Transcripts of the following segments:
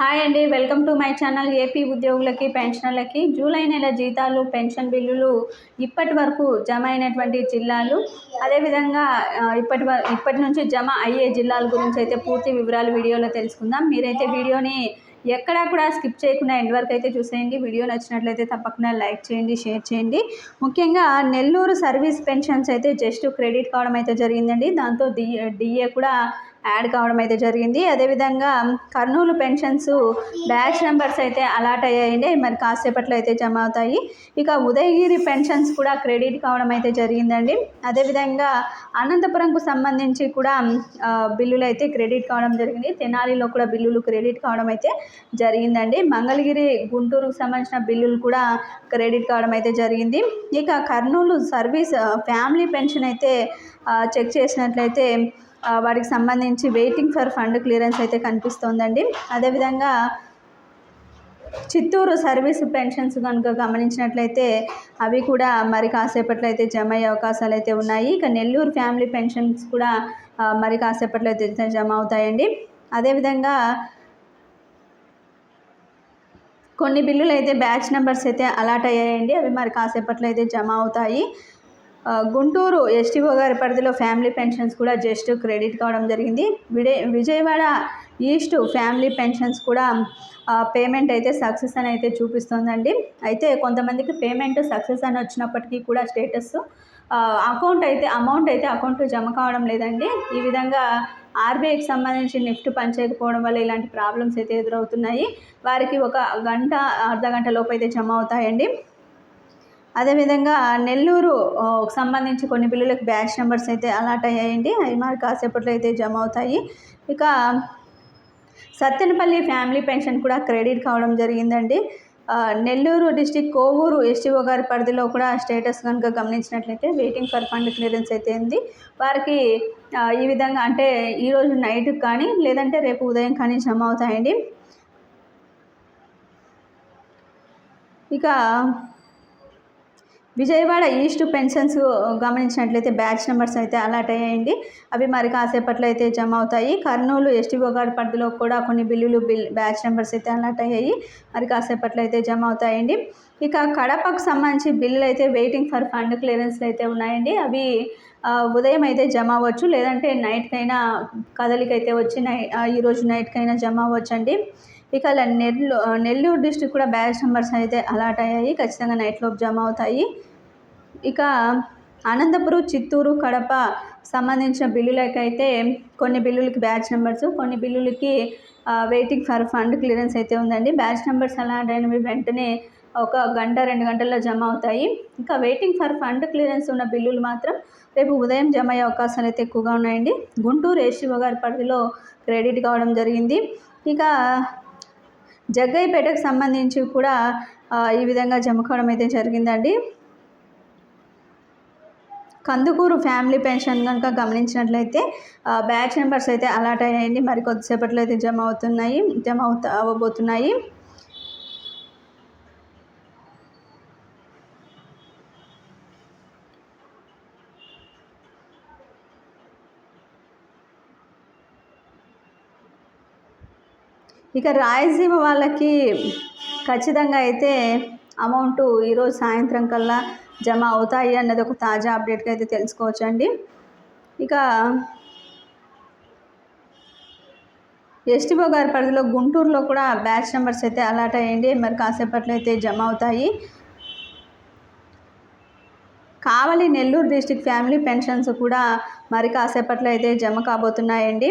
Hi అండి welcome to my channel AP ఉద్యోగులకి పెన్షనర్లకి. జూలై నెల జీతాలు పెన్షన్ బిల్లులు ఇప్పటి వరకు జమ అయినటువంటి జిల్లాలు. అదేవిధంగా ఇప్పటి వ ఇప్పటి నుంచి జమ అయ్యే జిల్లాల గురించి అయితే పూర్తి వివరాలు వీడియోలో తెలుసుకుందాం. మీరైతే వీడియోని ఎక్కడా కూడా స్కిప్ చేయకుండా ఎండ్ వరకు అయితే చూసేయండి. వీడియో నచ్చినట్లయితే తప్పకుండా లైక్ చేయండి షేర్ చేయండి. ముఖ్యంగా నెల్లూరు సర్వీస్ పెన్షన్స్ అయితే జస్ట్ క్రెడిట్ కావడం అయితే జరిగిందండి. దాంతో డిఏ డిఏ కూడా యాడ్ కావడం అయితే జరిగింది. అదేవిధంగా కర్నూలు పెన్షన్స్ బ్యాచ్ నెంబర్స్ అయితే అలాట్ అయ్యాయండి. మరి కాసేపట్లో అయితే జమ అవుతాయి. ఇక ఉదయగిరి పెన్షన్స్ కూడా క్రెడిట్ కావడం అయితే జరిగిందండి. అదేవిధంగా అనంతపురంకు సంబంధించి కూడా బిల్లులు అయితే క్రెడిట్ కావడం జరిగింది. తెనాలిలో కూడా బిల్లులు క్రెడిట్ కావడం అయితే జరిగిందండి. మంగళగిరి గుంటూరుకు సంబంధించిన బిల్లులు కూడా క్రెడిట్ కావడం అయితే జరిగింది. ఇక కర్నూలు సర్వీస్ ఫ్యామిలీ పెన్షన్ అయితే చెక్ చేసినట్లయితే వాటికి సంబంధించి వెయిటింగ్ ఫర్ ఫండ్ క్లియరెన్స్ అయితే కనిపిస్తోందండి. అదేవిధంగా చిత్తూరు సర్వీస్ పెన్షన్స్ కనుక గమనించినట్లయితే అవి కూడా మరి కాసేపట్లో అయితే జమ అయ్యే అవకాశాలు అయితే ఉన్నాయి. ఇక నెల్లూరు ఫ్యామిలీ పెన్షన్స్ కూడా మరి కాసేపట్లో అయితే జమ అవుతాయండి. అదేవిధంగా కొన్ని బిల్లులు అయితే బ్యాచ్ నెంబర్స్ అయితే అలాట్ అయ్యాయండి. అవి మరి కాసేపట్లో అయితే జమ అవుతాయి. గుంటూరు ఎస్టీఓ గారి పరిధిలో ఫ్యామిలీ పెన్షన్స్ కూడా జస్ట్ క్రెడిట్ కావడం జరిగింది. విడే విజయవాడ ఈస్ట్ ఫ్యామిలీ పెన్షన్స్ కూడా పేమెంట్ అయితే సక్సెస్ అని అయితే చూపిస్తుందండి. అయితే కొంతమందికి పేమెంట్ సక్సెస్ అని వచ్చినప్పటికీ కూడా స్టేటస్ అకౌంట్ అయితే అమౌంట్ అయితే అకౌంట్ జమ కావడం లేదండి. ఈ విధంగా ఆర్బీఐకి సంబంధించి నిఫ్ట్ పనిచేయకపోవడం వల్ల ఇలాంటి ప్రాబ్లమ్స్ అయితే ఎదురవుతున్నాయి. వారికి ఒక గంట అర్ధ గంట లోపు అయితే జమ అవుతాయండి. అదేవిధంగా నెల్లూరు సంబంధించి కొన్ని పిల్లలకు బ్యాచ్ నెంబర్స్ అయితే అలాట్ అయ్యాయండి. అవి మరి కాసేపట్లో అయితే జమ అవుతాయి. ఇక సత్తెనపల్లి ఫ్యామిలీ పెన్షన్ కూడా క్రెడిట్ కావడం జరిగిందండి. నెల్లూరు డిస్టిక్ కోవూరు ఎస్టీఓ గారి పరిధిలో కూడా స్టేటస్ కనుక గమనించినట్లయితే వెయిటింగ్ ఫర్ ఫండ్ క్లియరెన్స్ అయితే ఉంది. వారికి ఈ విధంగా అంటే ఈరోజు నైట్ కానీ లేదంటే రేపు ఉదయం కానీ జమ అవుతాయండి. ఇక విజయవాడ ఈస్ట్ పెన్షన్స్ గమనించినట్లయితే బ్యాచ్ నెంబర్స్ అయితే అలాట్ అయ్యాయండి. అవి మరి కాసేపట్లో అయితే జమ అవుతాయి. కర్నూలు ఎస్టీఓ గారి పరిధిలో కూడా కొన్ని బిల్లులు బిల్ బ్యాచ్ నెంబర్స్ అయితే అలాట్ అయ్యాయి. మరి కాసేపట్లో అయితే జమ అవుతాయండి. ఇక కడపకు సంబంధించి బిల్లులు అయితే వెయిటింగ్ ఫర్ ఫండ్ క్లియరెన్స్ అయితే ఉన్నాయండి. అవి ఉదయం అయితే జమ అవ్వచ్చు. లేదంటే నైట్కైనా కదలికైతే వచ్చి నై ఈరోజు నైట్కైనా జమ అవ్వచ్చండి. ఇక అలా నెల్లూ నెల్లూరు డిస్ట్రిక్ట్ కూడా బ్యాచ్ నెంబర్స్ అయితే అలాట్ అయ్యాయి. ఖచ్చితంగా నైట్లోపు జమ అవుతాయి. ఇక అనంతపురం చిత్తూరు కడప సంబంధించిన బిల్లులకైతే కొన్ని బిల్లులకి బ్యాచ్ నెంబర్స్ కొన్ని బిల్లులకి వెయిటింగ్ ఫర్ ఫండ్ క్లియరెన్స్ అయితే ఉందండి. బ్యాచ్ నెంబర్స్ అలాంటి అయినవి వెంటనే ఒక గంట రెండు గంటల్లో జమ అవుతాయి. ఇంకా వెయిటింగ్ ఫర్ ఫండ్ క్లియరెన్స్ ఉన్న బిల్లులు మాత్రం రేపు ఉదయం జమ అయ్యే అవకాశాలు అయితే ఎక్కువగా ఉన్నాయండి. గుంటూరు ఏసీఓ గారి పరిధిలో క్రెడిట్ కావడం జరిగింది. ఇక జగ్గయ్యపేటకు సంబంధించి కూడా ఈ విధంగా జమ కావడం అయితే జరిగిందండి. కందుకూరు ఫ్యామిలీ పెన్షన్ కనుక గమనించినట్లయితే బ్యాచ్ నెంబర్స్ అయితే అలాట్ అయ్యాయండి. మరి కొద్దిసేపట్లో అయితే జమ అవుతున్నాయి జమ అవుతా అవ్వబోతున్నాయి ఇక రాయలసీమ వాళ్ళకి ఖచ్చితంగా అయితే అమౌంట్ ఈరోజు సాయంత్రం కల్లా జమ అవుతాయి అన్నది ఒక తాజా అప్డేట్గా అయితే తెలుసుకోవచ్చు అండి ఇక ఎస్టీఓ గారి పరిధిలో గుంటూరులో కూడా బ్యాచ్ నెంబర్స్ అయితే అలాట్ అయ్యండి. మరి కాసేపట్లో అయితే జమ అవుతాయి. Kavali Nellore district family pensions కూడా మరి కాసేపట్లో అయితే జమ కాబోతున్నాయండి.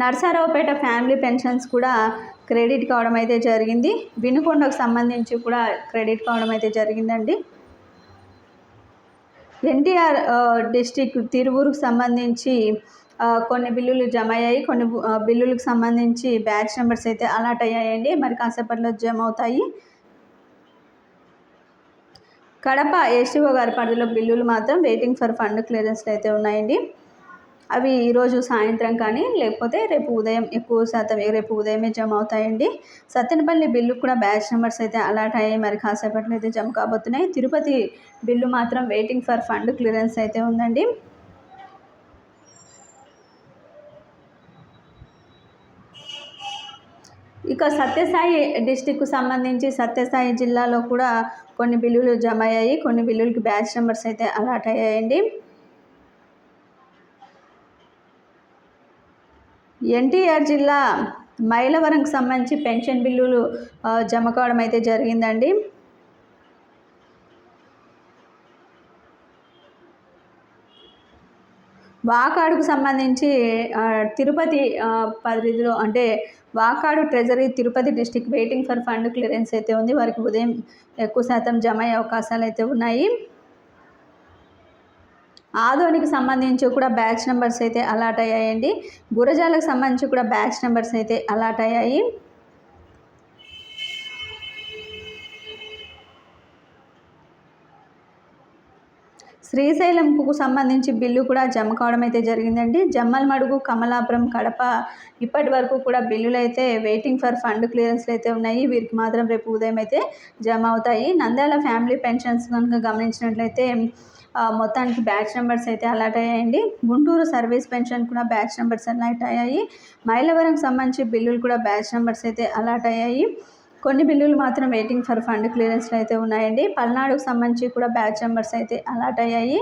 నర్సారావుపేట ఫ్యామిలీ పెన్షన్స్ కూడా క్రెడిట్ కావడం అయితే జరిగింది. వినుకొండకు సంబంధించి కూడా క్రెడిట్ కావడం అయితే జరిగిందండి. ఎన్టీఆర్ డిస్టిక్ తిరువూరుకు సంబంధించి కొన్ని బిల్లులు జమ అయ్యాయి కొన్ని బిల్లులకు సంబంధించి బ్యాచ్ నెంబర్స్ అయితే అలాట్ అయ్యాయండి. మరి కాసేపట్లో జమ అవుతాయి. కడప ఏసీఓ గారి పరిధిలో బిల్లులు మాత్రం వెయిటింగ్ ఫర్ ఫండ్ క్లియరెన్స్లు అయితే ఉన్నాయండి. అవి ఈరోజు సాయంత్రం కానీ లేకపోతే రేపు ఉదయం ఎక్కువ శాతం రేపు ఉదయమే జమ అవుతాయండి. సత్తెనపల్లి బిల్లు కూడా బ్యాచ్ నెంబర్స్ అయితే అలాట్ అయ్యాయి. మరి కాసేపట్లో అయితే జమ కాబోతున్నాయి. తిరుపతి బిల్లు మాత్రం వెయిటింగ్ ఫర్ ఫండ్ క్లియరెన్స్ అయితే ఉందండి. ఇక సత్యసాయి డిస్టిక్కు సంబంధించి సత్యసాయి జిల్లాలో కూడా కొన్ని బిల్లులు జమ అయ్యాయి. కొన్ని బిల్లులకి బ్యాచ్ నెంబర్స్ అయితే అలాట్ అయ్యాయండి. ఎన్టీఆర్ జిల్లా మైలవరంకి సంబంధించి పెన్షన్ బిల్లులు జమ కావడం అయితే జరిగిందండి. వాకాడుకు సంబంధించి తిరుపతి పరిధిలో అంటే Vakadu treasury Tirupati district waiting for fund clearance అయితే ఉంది. వారికి ఉదయం ఎక్కువ శాతం జమ అయ్యే అవకాశాలు అయితే ఉన్నాయి. ఆదోనికి సంబంధించి కూడా బ్యాచ్ నెంబర్స్ అయితే అలాట్ అయ్యాయండి. గురజాలకు సంబంధించి కూడా బ్యాచ్ నెంబర్స్ అయితే అలాట్ అయ్యాయి. శ్రీశైలంకు సంబంధించి బిల్లు కూడా జమ కావడం అయితే జరిగిందండి. జమ్మలమడుగు కమలాపురం కడప ఇప్పటి వరకు కూడా బిల్లులు అయితే వెయిటింగ్ ఫర్ ఫండ్ క్లియరెన్స్లు అయితే ఉన్నాయి. వీరికి మాత్రం రేపు ఉదయం అయితే జమ అవుతాయి. నంద్యాల ఫ్యామిలీ పెన్షన్స్ కనుక గమనించినట్లయితే మొత్తానికి బ్యాచ్ నెంబర్స్ అయితే అలాట్ అయ్యాయండి. గుంటూరు సర్వీస్ పెన్షన్ కూడా బ్యాచ్ నెంబర్స్ అలాట్ అయ్యాయి. మైలవరంకి సంబంధించి బిల్లులు కూడా బ్యాచ్ నెంబర్స్ అయితే అలాట్ అయ్యాయి. కొన్ని బిల్లులు మాత్రం వెయిటింగ్ ఫర్ ఫండ్ క్లియరెన్స్లు అయితే ఉన్నాయండి. పల్నాడుకు సంబంధించి కూడా బ్యాచ్ నెంబర్స్ అయితే అలాట్ అయ్యాయి.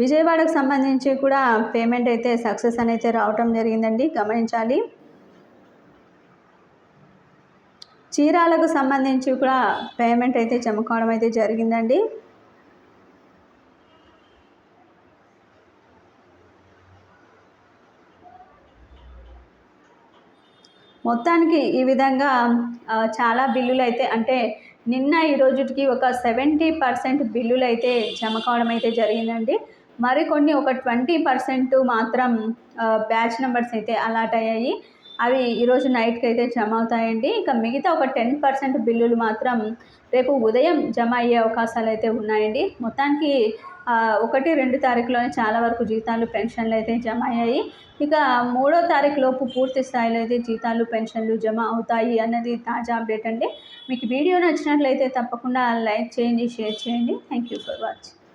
విజయవాడకు సంబంధించి కూడా పేమెంట్ అయితే సక్సెస్ అని అయితే రావటం జరిగిందండి. గమనించాలి. చీరాలకు సంబంధించి కూడా పేమెంట్ అయితే జమ కావడం అయితే జరిగిందండి. మొత్తానికి ఈ విధంగా చాలా బిల్లులు అయితే అంటే నిన్న ఈ రోజుకి ఒక సెవెంటీ పర్సెంట్ బిల్లులు అయితే జమ కావడం అయితే జరిగిందండి. మరికొన్ని ఒక ట్వంటీ పర్సెంట్ మాత్రం బ్యాచ్ నెంబర్స్ అయితే అలాట్ అయ్యాయి. అవి ఈరోజు నైట్కి అయితే జమ అవుతాయండి. ఇంకా మిగతా ఒక టెన్ పర్సెంట్ బిల్లులు మాత్రం రేపు ఉదయం జమ అయ్యే అవకాశాలు అయితే ఉన్నాయండి. మొత్తానికి ఒకటి రెండు తారీఖులోనే చాలా వరకు జీతాలు పెన్షన్లు అయితే జమ అయ్యాయి. ఇక మూడో తారీఖు లోపు పూర్తి స్థాయిలో అయితే జీతాలు పెన్షన్లు జమ అవుతాయి అన్నది తాజా అప్డేట్ అండి. మీకు వీడియో నచ్చినట్లయితే తప్పకుండా లైక్ చేయండి షేర్ చేయండి. Thank you for watching